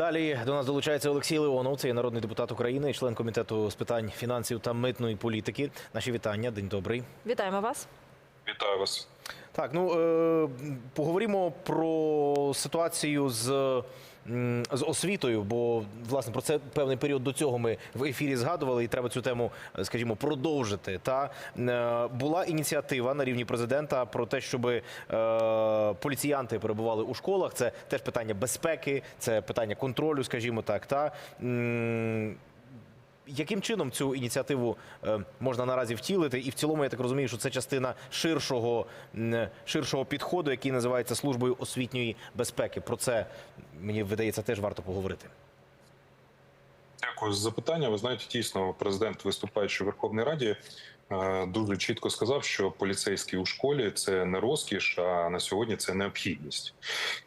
Далі до нас долучається Олексій Леонов, це є народний депутат України, член комітету з питань фінансів та митної політики. Наші вітання. День добрий. Вітаємо вас. Вітаю вас. Так, ну е, поговоримо про ситуацію з, з освітою, бо власне про це певний період до цього ми в ефірі згадували, і треба цю тему, е, скажімо, продовжити. Та е, була ініціатива на рівні президента про те, щоб поліціянти перебували у школах. Це теж питання безпеки, це питання контролю, скажімо так. Та яким чином цю ініціативу е, можна наразі втілити? І в цілому я так розумію, що це частина ширшого, ширшого підходу, який називається службою освітньої безпеки. Про це мені видається теж варто поговорити. Дякую за запитання. Ви знаєте, дійсно, президент, виступаючи в Верховній Раді, е, дуже чітко сказав, що поліцейський у школі це не розкіш, а на сьогодні це необхідність.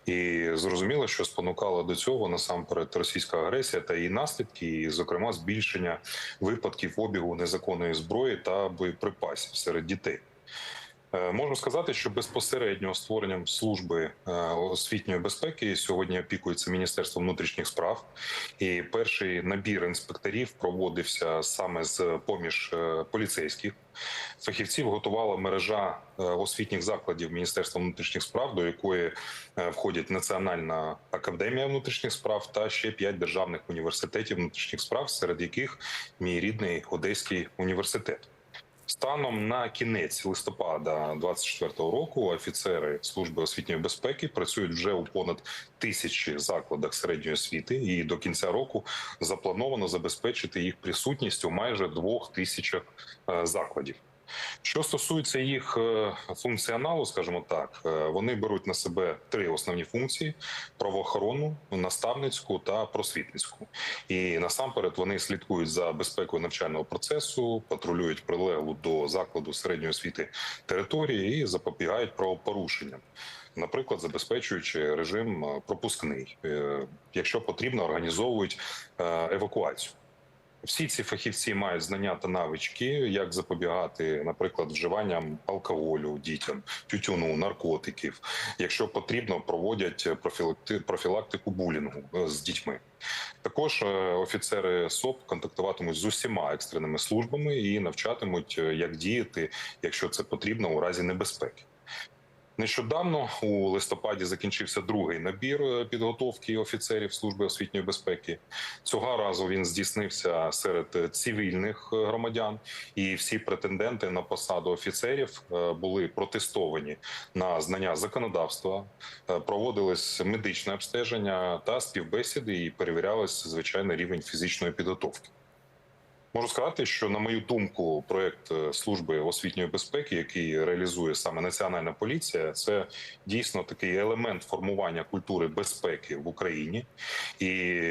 І зрозуміло, що спонукала до цього насамперед російська агресія та її наслідки, і, зокрема, збільшення випадків обігу незаконної зброї та боєприпасів серед дітей. Е, Можу сказати, що безпосередньо створенням служби е, освітньої безпеки сьогодні опікується Міністерство внутрішніх справ, і перший набір інспекторів проводився саме з поміж е, поліцейських. Фахівців готувала мережа освітніх закладів Міністерства внутрішніх справ, до якої входять Національна академія внутрішніх справ та ще п'ять державних університетів внутрішніх справ, серед яких мій рідний Одеський університет. Станом на кінець листопада 24-го року офіцери служби освітньої безпеки працюють вже у понад тисячі закладах середньої освіти, і до кінця року заплановано забезпечити їх присутність у майже двох тисячах е, закладів. Що стосується їх е, функціоналу, скажімо так, е, вони беруть на себе три основні функції: правоохоронну, наставницьку та просвітницьку. І насамперед вони слідкують за безпекою навчального процесу, патрулюють прилеглу до закладу середньої освіти території і запобігають правопорушенням. Наприклад, забезпечуючи режим е, пропускний, якщо потрібно, організовують евакуацію. Всі ці фахівці мають знання та навички, як запобігати, наприклад, вживанням алкоголю дітям, тютюну, наркотиків. Якщо потрібно, проводять профілакти- профілактику булінгу е, з дітьми. Також е, офіцери СОП контактуватимуть з усіма екстреними службами і навчатимуть, е, як діяти, якщо це потрібно, у разі небезпеки. Нещодавно у листопаді закінчився другий набір е, підготовки офіцерів служби освітньої безпеки. Цього разу він здійснився серед е, цивільних е, громадян, і всі претенденти на посаду офіцерів були протестовані на знання законодавства, проводилось медичне обстеження та співбесіди, і перевірялось звичайний рівень фізичної підготовки. Можу сказати, що на мою думку, проект е, служби освітньої безпеки, який реалізує саме національна поліція, це дійсно такий елемент формування культури безпеки в Україні, і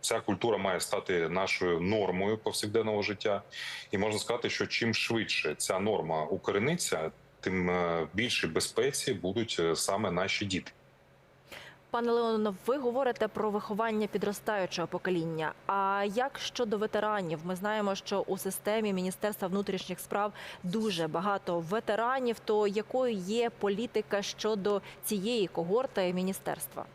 ця культура має стати нашою нормою повсякденного життя. І можна сказати, що чим швидше ця норма укорениться, тим е, більше безпеці будуть е, саме наші діти. Пане Леонов, ви говорите про виховання підростаючого покоління. А як щодо ветеранів? Ми знаємо, що у системі Міністерства внутрішніх справ дуже багато ветеранів. То якою є політика щодо цієї когорти міністерства?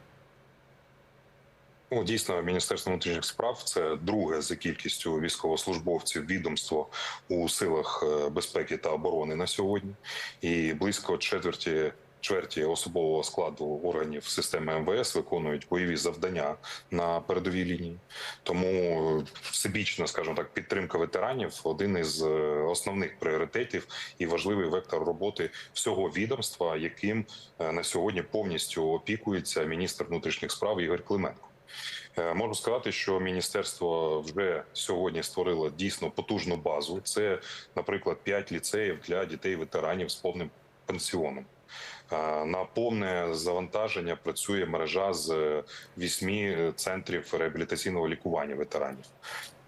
Ну, дійсно, Міністерство внутрішніх справ це друге за кількістю військовослужбовців відомство у силах е, безпеки та оборони на сьогодні, і близько четверті. Чверті особового складу органів системи МВС виконують бойові завдання на передовій лінії. Тому всебічна, скажімо так, підтримка ветеранів один із е, основних пріоритетів і важливий вектор роботи всього відомства, яким е, на сьогодні повністю опікується міністр внутрішніх справ Ігор Клименко. Е, Можу сказати, що міністерство вже сьогодні створило дійсно потужну базу. Це, наприклад, 5 ліцеїв для дітей ветеранів з повним пенсіоном. Е, На повне завантаження працює мережа з вісьми центрів реабілітаційного лікування ветеранів.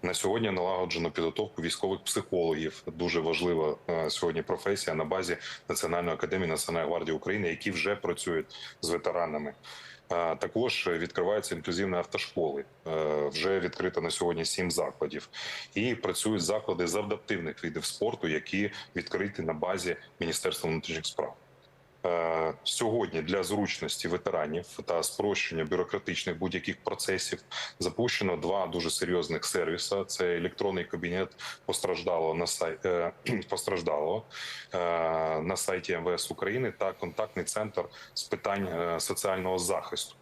На сьогодні налагоджено підготовку військових психологів. Дуже важлива е, сьогодні професія на базі Національної академії Національної гвардії України, які вже працюють з ветеранами. Е, Також відкриваються інклюзивні автошколи. Е, Вже відкрито на сьогодні сім закладів, і працюють заклади з адаптивних видів спорту, які відкриті на базі Міністерства внутрішніх справ. Е, Сьогодні для зручності ветеранів та спрощення бюрократичних будь-яких процесів запущено два дуже серйозних сервіса: це електронний кабінет постраждалого на сайт е, постраждалого е, на сайті МВС України та контактний центр з питань соціального захисту.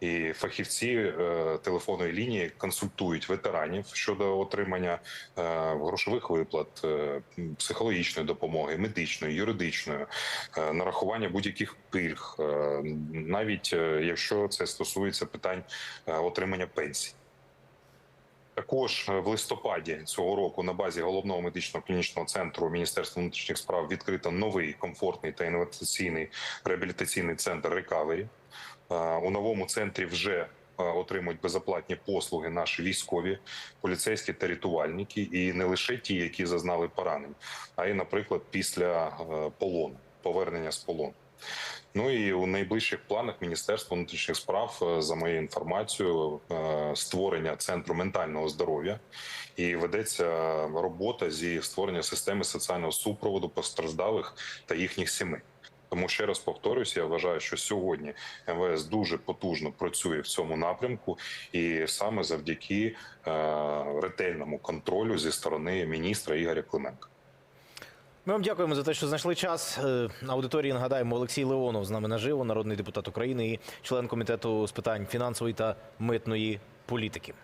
І фахівці е, телефонної лінії консультують ветеранів щодо отримання е, грошових виплат, е, психологічної допомоги, медичної, юридичної, нарахування будь-яких пільг, навіть якщо це стосується питань отримання пенсій. Також в листопаді цього року на базі головного медичного клінічного центру Міністерства внутрішніх справ відкрито новий комфортний та інноваційний реабілітаційний центр Рекавері. Е, У новому центрі вже е, отримують безоплатні послуги наші військові, поліцейські та рятувальники, і не лише ті, які зазнали поранень, а й, наприклад, після е, полону, повернення з полону. Ну і у найближчих планах Міністерства внутрішніх справ, за моєю інформацією, створення центру ментального здоров'я і ведеться робота зі створення системи соціального супроводу постраждалих та їхніх сімей. Тому ще раз повторюсь, я вважаю, що сьогодні МВС дуже потужно працює в цьому напрямку, і саме завдяки е, ретельному контролю зі сторони міністра Ігоря Клименка. Ми вам дякуємо за те, що знайшли час. Е, аудиторії нагадаємо Олексій Леонов з нами наживо, народний депутат України і член комітету з питань фінансової та митної політики.